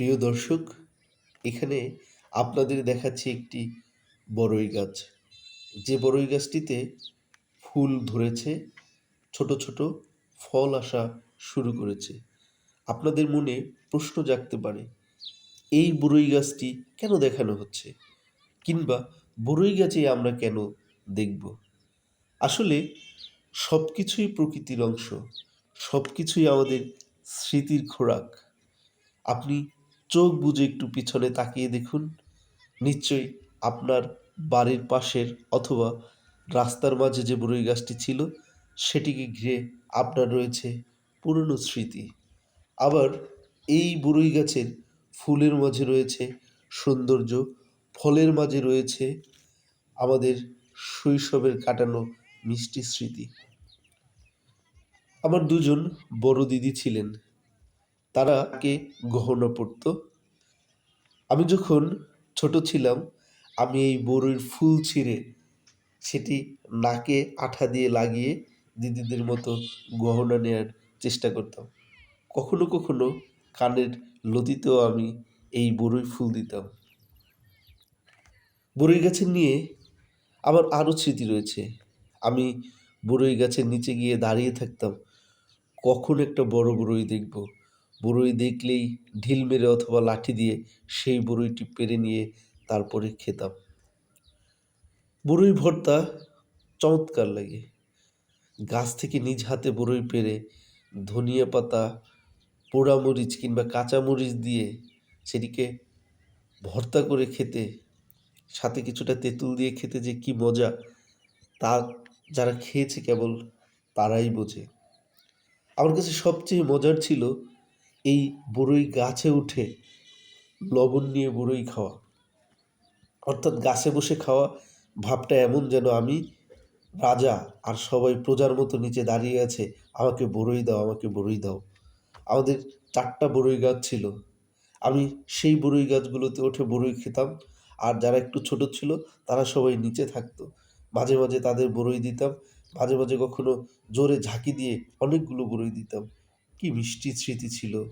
প্রিয় দর্শক, এখানে আপনাদের দেখাচ্ছি একটি বড়ই গাছ। যে বড়ই গাছটিতে ফুল ধরেছে, ছোট ছোট ফল আসা শুরু করেছে। আপনাদের মনে প্রশ্ন জাগতে পারে, এই বড়ই গাছটি কেন দেখানো হচ্ছে? কিংবা বড়ই গাছে আমরা কেন দেখব? আসলে সব কিছুই প্রকৃতির অংশ সব কিছুই আমাদের স্মৃতির খোরাক। আপনি চোখ বুজে একটু পিছনে তাকিয়ে দেখুন। নিশ্চয়ই আপনার বাড়ির পাশের অথবা রাস্তার মাঝে যে বড়ই গাছটি ছিল, সেটিকে ঘিরে আপনার রয়েছে পুরনো স্মৃতি। আবার এই বড়ই গাছের ফুলের মাঝে রয়েছে সৌন্দর্য, ফলের মাঝে রয়েছে আমাদের শৈশবের কাটানো মিষ্টি স্মৃতি। আমার দুজন বড় দিদি ছিলেন। তারা কে গহনা পড়ত আমি যখন ছোট ছিলাম, আমি এই বড়ির ফুল ছিঁড়ে সেটি নাকে আঠা দিয়ে লাগিয়ে দিদিদের মতো গহনা নেওয়ার চেষ্টা করতাম। কখনো কখনো কানের লতিতেও আমি এই বড়ই ফুল দিতাম। বড়ই গাছের নিয়ে আমার আরও স্মৃতি রয়েছে। আমি বড়ই গাছের নিচে গিয়ে দাঁড়িয়ে থাকতাম, কখন একটা বড় বড়ই দেখব? বড়ই দেখলেই ঢিল মেরে অথবা লাঠি দিয়ে সেই বড়ইটি পেরে নিয়ে তারপরে খেতাম। বড়ই ভর্তা চমৎকার লাগে। গাছ থেকে নিজ হাতে বড়ই পেরে ধনিয়া পাতা পোড়ামরিচ কিংবা কাঁচামরিচ দিয়ে সেটিকে ভর্তা করে খেতে, সাথে কিছুটা তেঁতুল দিয়ে খেতে যে কি মজা, তা যারা খেয়েছে কেবল তারাই বোঝে। আমার কাছে সবচেয়ে মজার ছিল এই বড়ই গাছে উঠে লবণ নিয়ে বড়ই খাওয়া। অর্থাৎ গাছে বসে খাওয়া ভাবটা এমন যেন আমি রাজা আর সবাই প্রজার মতো নিচে দাঁড়িয়ে আছে, আমাকে বড়ই দাও, আমাকে বড়ই দাও। আমাদের চারটা বড়ই গাছ ছিল। আমি সেই বড়ই গাছগুলোতে উঠে বড়ই খেতাম। আর যারা একটু ছোট ছিল, তারা সবাই নিচে থাকতো। মাঝে মাঝে তাদের বড়ই দিতাম। মাঝে মাঝে কখনো জোরে ঝাঁকি দিয়ে অনেকগুলো বড়ই দিতাম। কি মিষ্টি স্মৃতি ছিল।